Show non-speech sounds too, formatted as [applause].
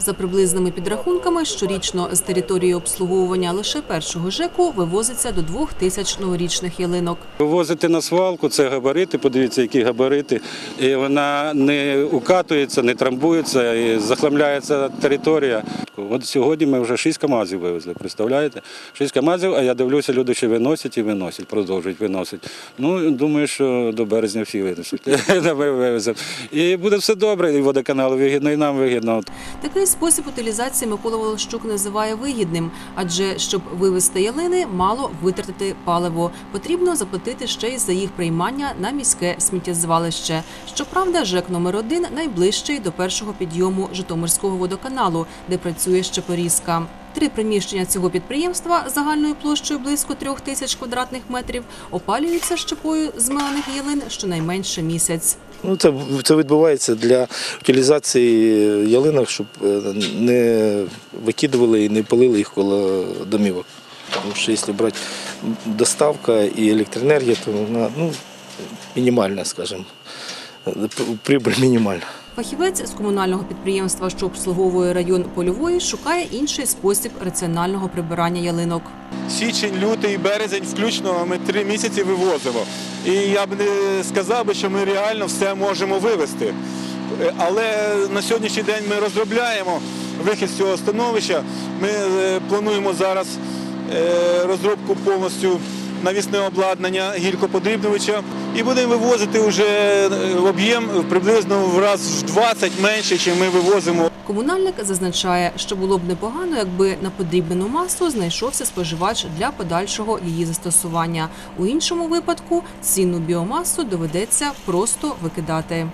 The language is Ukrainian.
За приблизними підрахунками, щорічно з території обслуговування лише першого ЖЕКу вивозиться до двох тисяч новорічних ялинок. Вивозити на свалку це габарити, подивіться, які габарити. І вона не укатується, не трамбується, і захламляється територія. От сьогодні ми вже шість КАМАЗів вивезли, представляєте? Шість КАМАЗів, а я дивлюся, люди ще виносять і виносять, продовжують виносити. Ну, думаю, що до березня всі винесуть. [laughs] Ми вивеземо. І буде все добре, і водоканалу вигідно, і нам вигідно. Такий спосіб утилізації Микола Волощук називає вигідним, адже щоб вивезти ялини, мало витратити паливо. Потрібно заплатити ще й за їх приймання на міське сміттєзвалище. Щоправда, ЖЕК номер 1 найближчий до першого підйому Житомирського водоканалу, де працює щепорізка. Три приміщення цього підприємства загальною площею близько трьох тисяч квадратних метрів опалюються щепою змилених ялин щонайменше місяць. Ну, це, це відбувається для утилізації ялинок, щоб е, не викидували і не палили їх коло домівок. Тому що якщо брати доставка і електроенергія, то вона ну, мінімальна, скажімо. Прибыль мінімальна. Фахівець з комунального підприємства, що обслуговує район польової, шукає інший спосіб раціонального прибирання ялинок. січень, лютий, березень, включно ми три місяці вивозимо. І я б не сказав би, що ми реально все можемо вивезти. Але на сьогоднішній день ми розробляємо вихід з цього становища. Ми е, плануємо зараз е, розробку повністю навісне обладнання гількоподрібнювача і будемо вивозити вже е, об'єм приблизно в раз в 20 менше, ніж ми вивозимо Комунальник зазначає, що було б непогано, якби на подрібнену масу знайшовся споживач для подальшого її застосування. У іншому випадку цінну біомасу доведеться просто викидати.